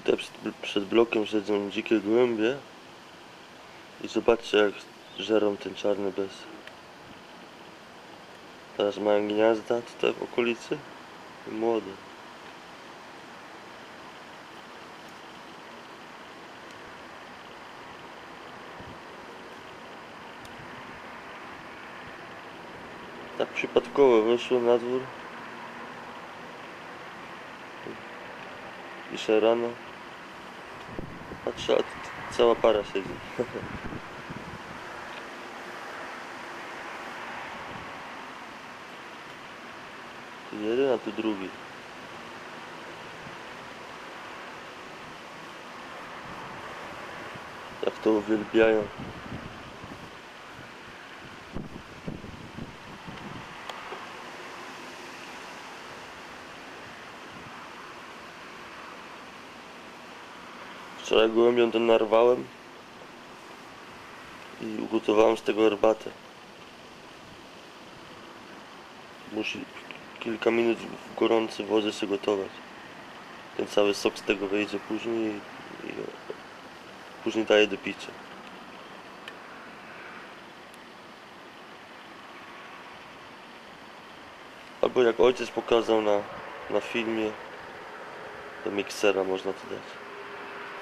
Tutaj przed, przed blokiem siedzą dzikie gołębie. I zobaczcie jak żerą ten czarny bez. Teraz mają gniazda tutaj w okolicy. I młode. Tak przypadkowo wyszło na dwór. Dzisiaj rano. Patrzę, a tu cała para siedzi. Tu jeden, a tu drugi. Jak to uwielbiają. Wczoraj gołębią ten narwałem i ugotowałem z tego herbatę. Musi kilka minut w gorącej wodzie się gotować. Ten cały sok z tego wyjdzie później i, później daje do picia. Albo jak ojciec pokazał na, na filmie, do miksera można to dać.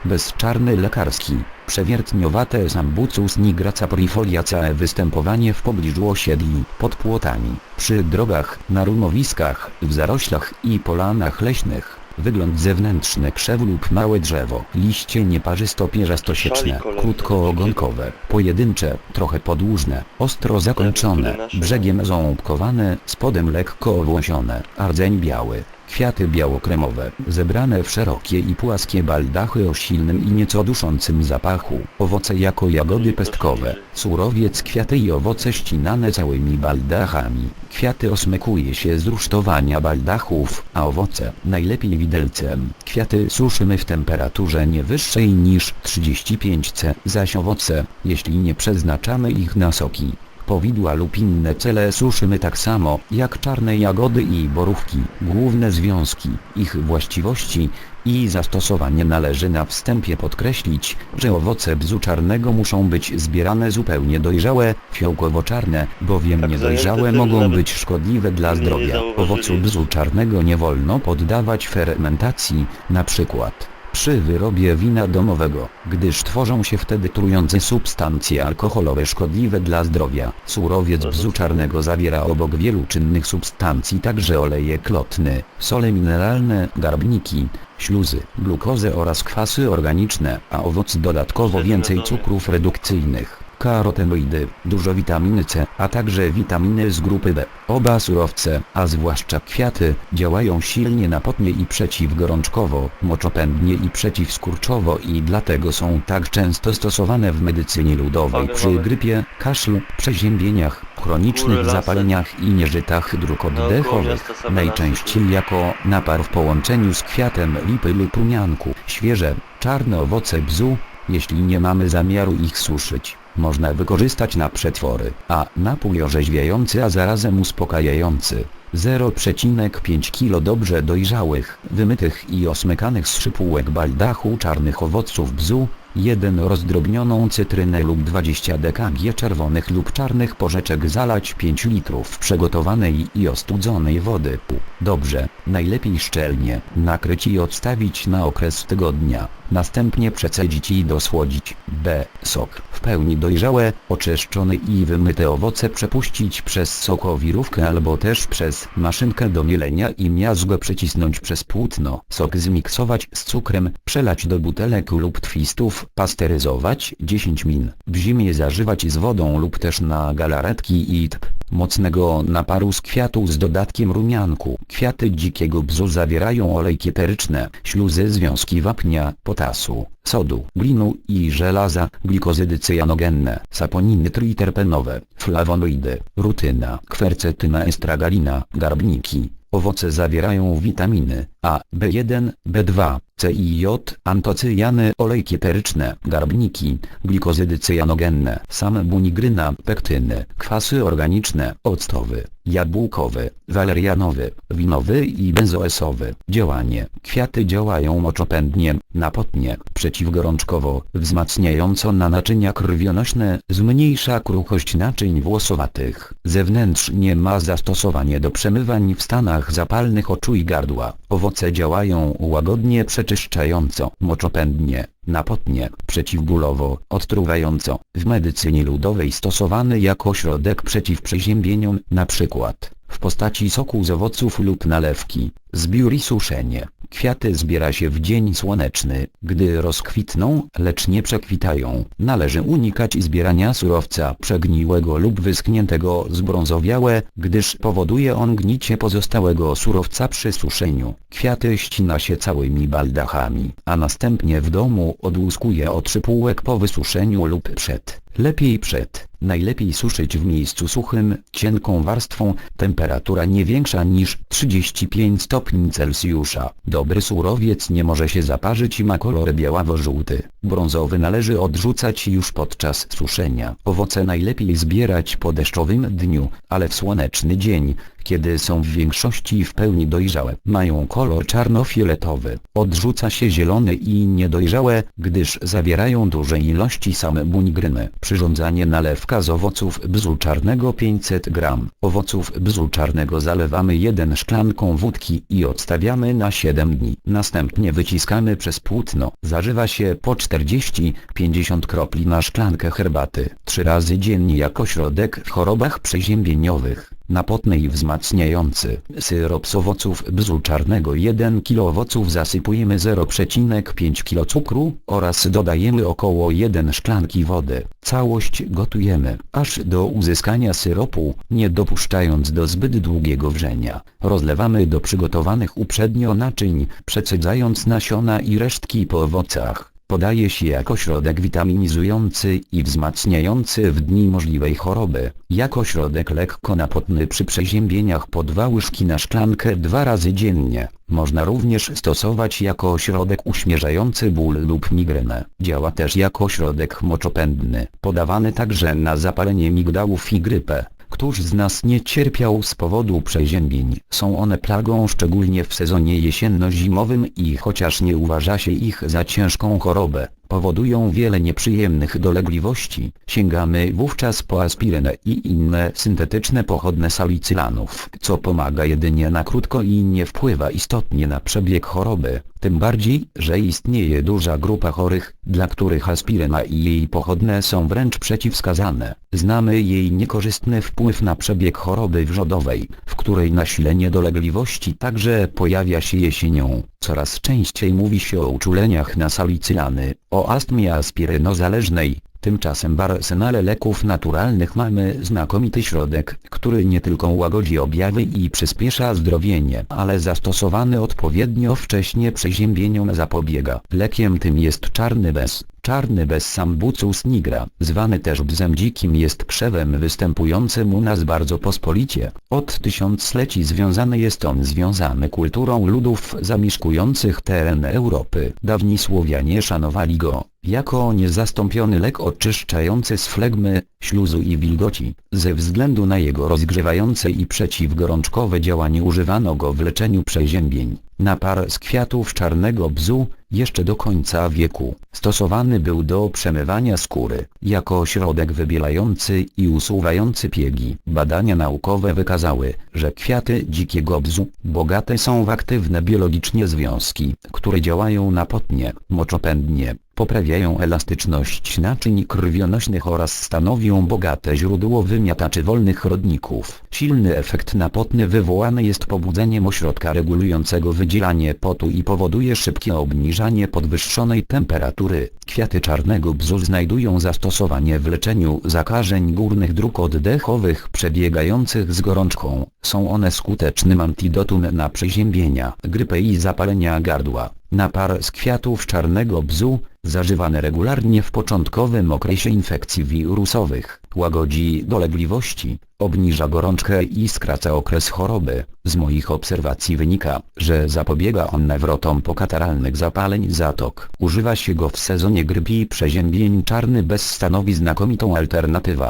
Bezczarny lekarski, przewiertniowate sambucus nigra caprifoliaceae występowanie w pobliżu osiedli, pod płotami, przy drogach, na rumowiskach, w zaroślach i polanach leśnych. Wygląd zewnętrzny krzew lub małe drzewo, liście nieparzysto-pierzastosieczne, krótkoogonkowe, pojedyncze, trochę podłużne, ostro zakończone, brzegiem ząbkowane, spodem lekko owłosione, rdzeń biały. Kwiaty białokremowe, zebrane w szerokie i płaskie baldachy o silnym i nieco duszącym zapachu. Owoce jako jagody pestkowe, surowiec kwiaty i owoce ścinane całymi baldachami. Kwiaty osmykuje się z rusztowania baldachów, a owoce, najlepiej widelcem. Kwiaty suszymy w temperaturze nie wyższej niż 35 C, zaś owoce, jeśli nie przeznaczamy ich na soki, powidła lub inne cele suszymy tak samo jak czarne jagody i borówki. Główne związki, ich właściwości i zastosowanie należy na wstępie podkreślić, że owoce bzu czarnego muszą być zbierane zupełnie dojrzałe, fiołkowo-czarne, bowiem Tak niedojrzałe mogą być szkodliwe dla zdrowia. Owocu bzu czarnego nie wolno poddawać fermentacji, na przykład przy wyrobie wina domowego, gdyż tworzą się wtedy trujące substancje alkoholowe szkodliwe dla zdrowia. Surowiec bzu czarnego zawiera obok wielu czynnych substancji także oleje klotny, sole mineralne, garbniki, śluzy, glukozę oraz kwasy organiczne, a owoc dodatkowo więcej cukrów redukcyjnych karotenoidy, dużo witaminy C, a także witaminy z grupy B. Oba surowce, a zwłaszcza kwiaty, działają silnie napotnie i przeciwgorączkowo, moczopędnie i przeciwskurczowo i dlatego są tak często stosowane w medycynie ludowej przy grypie, kaszlu, przeziębieniach, chronicznych zapaleniach i nieżytach dróg oddechowych, najczęściej jako napar w połączeniu z kwiatem lipy lub rumianku. Świeże, czarne owoce bzu, jeśli nie mamy zamiaru ich suszyć, można wykorzystać na przetwory, a napój orzeźwiający a zarazem uspokajający. 0,5 kg dobrze dojrzałych, wymytych i osmykanych z szypułek baldachu czarnych owoców bzu, 1 rozdrobnioną cytrynę lub 20 dkg czerwonych lub czarnych porzeczek zalać 5 litrów przygotowanej i ostudzonej wody. Dobrze, najlepiej szczelnie, nakryć i odstawić na okres tygodnia. Następnie przecedzić i dosłodzić. B. Sok. W pełni dojrzałe, oczyszczone i wymyte owoce przepuścić przez sokowirówkę albo też przez maszynkę do mielenia i miazgę przecisnąć przez płótno. Sok zmiksować z cukrem, przelać do butelek lub twistów, pasteryzować 10 min. W zimie zażywać z wodą lub też na galaretki i tp mocnego naparu z kwiatu z dodatkiem rumianku. Kwiaty dzikiego bzu zawierają olejki eteryczne, śluzy związki wapnia, potasu, sodu, glinu i żelaza, glikozydy cyjanogenne, saponiny triterpenowe, flawonoidy, rutyna, kwercetyna estragalina, garbniki. Owoce zawierają witaminy A, A, B1, B2, C i J, antocyjany, olejki eteryczne, garbniki, glikozydy cyjanogenne, same bunigryna, pektyny, kwasy organiczne, octowy, jabłkowy, walerianowy, winowy i benzoesowy. Działanie. Kwiaty działają moczopędnie, napotnie, przeciwgorączkowo, wzmacniająco na naczynia krwionośne, zmniejsza kruchość naczyń włosowatych. Zewnętrznie ma zastosowanie do przemywań w stanach zapalnych oczu i gardła. Owoce działają łagodnie przeczyszczająco, moczopędnie, napotnie, przeciwbólowo, odtruwająco. W medycynie ludowej stosowany jako środek przeciw przeziębieniom, na przykład w postaci soku z owoców lub nalewki, zbiór i suszenie. Kwiaty zbiera się w dzień słoneczny, gdy rozkwitną, lecz nie przekwitają. Należy unikać zbierania surowca przegniłego lub wyschniętego zbrązowiałe, gdyż powoduje on gnicie pozostałego surowca przy suszeniu. Kwiaty ścina się całymi baldachami, a następnie w domu odłuskuje od szypułek po wysuszeniu lub przed. Lepiej przed. Najlepiej suszyć w miejscu suchym, cienką warstwą, temperatura nie większa niż 35 stopni Celsjusza. Dobry surowiec nie może się zaparzyć i ma kolor białawo-żółty. Brązowy należy odrzucać już podczas suszenia. Owoce najlepiej zbierać po deszczowym dniu, ale w słoneczny dzień, kiedy są w większości w pełni dojrzałe. Mają kolor czarno-fioletowy. Odrzuca się zielone i niedojrzałe, gdyż zawierają duże ilości same bunigryny. Przyrządzanie nalewka z owoców bzu czarnego 500 gram. Owoców bzu czarnego zalewamy jeden szklanką wódki i odstawiamy na 7 dni. Następnie wyciskamy przez płótno. Zażywa się po 40-50 kropli na szklankę herbaty. Trzy razy dziennie jako środek w chorobach przeziębieniowych napotny i wzmacniający. Syrop z owoców bzu czarnego 1 kg owoców zasypujemy 0,5 kg cukru oraz dodajemy około 1 szklanki wody. Całość gotujemy aż do uzyskania syropu, nie dopuszczając do zbyt długiego wrzenia. Rozlewamy do przygotowanych uprzednio naczyń, przecedzając nasiona i resztki po owocach. Podaje się jako środek witaminizujący i wzmacniający w dni możliwej choroby, jako środek lekko napotny przy przeziębieniach po dwa łyżki na szklankę dwa razy dziennie. Można również stosować jako środek uśmierzający ból lub migrenę. Działa też jako środek moczopędny, podawany także na zapalenie migdałów i grypę. Któż z nas nie cierpiał z powodu przeziębień? Są one plagą szczególnie w sezonie jesienno-zimowym i chociaż nie uważa się ich za ciężką chorobę, powodują wiele nieprzyjemnych dolegliwości. Sięgamy wówczas po aspirynę i inne syntetyczne pochodne salicylanów, co pomaga jedynie na krótko i nie wpływa istotnie na przebieg choroby. Tym bardziej, że istnieje duża grupa chorych, dla których aspiryna i jej pochodne są wręcz przeciwwskazane. Znamy jej niekorzystny wpływ na przebieg choroby wrzodowej, w której nasilenie dolegliwości także pojawia się jesienią. Coraz częściej mówi się o uczuleniach na salicylany, o astmie aspirynozależnej. Tymczasem w arsenale leków naturalnych mamy znakomity środek, który nie tylko łagodzi objawy i przyspiesza zdrowienie, ale zastosowany odpowiednio wcześnie przeziębieniom zapobiega. Lekiem tym jest czarny bez. Czarny bez sambucus nigra, zwany też bzem dzikim jest krzewem występującym u nas bardzo pospolicie. Od tysiącleci związany jest on związany kulturą ludów zamieszkujących teren Europy. Dawni Słowianie szanowali go, jako niezastąpiony lek oczyszczający z flegmy, śluzu i wilgoci. Ze względu na jego rozgrzewające i przeciwgorączkowe działanie używano go w leczeniu przeziębień. Napar z kwiatów czarnego bzu, jeszcze do końca wieku, stosowany był do przemywania skóry, jako środek wybielający i usuwający piegi. Badania naukowe wykazały, że kwiaty dzikiego bzu, bogate są w aktywne biologicznie związki, które działają napotnie, moczopędnie, poprawiają elastyczność naczyń krwionośnych oraz stanowią bogate źródło wymiataczy wolnych rodników. Silny efekt napotny wywołany jest pobudzeniem ośrodka regulującego wydzielanie potu i powoduje szybkie obniżanie podwyższonej temperatury. Kwiaty czarnego bzu znajdują zastosowanie w leczeniu zakażeń górnych dróg oddechowych przebiegających z gorączką. Są one skutecznym antidotum na przeziębienia, grypę i zapalenia gardła. Napar z kwiatów czarnego bzu, zażywany regularnie w początkowym okresie infekcji wirusowych, łagodzi dolegliwości, obniża gorączkę i skraca okres choroby. Z moich obserwacji wynika, że zapobiega on nawrotom pokataralnych zapaleń zatok. Używa się go w sezonie grypy i przeziębień czarny bez stanowi znakomitą alternatywę.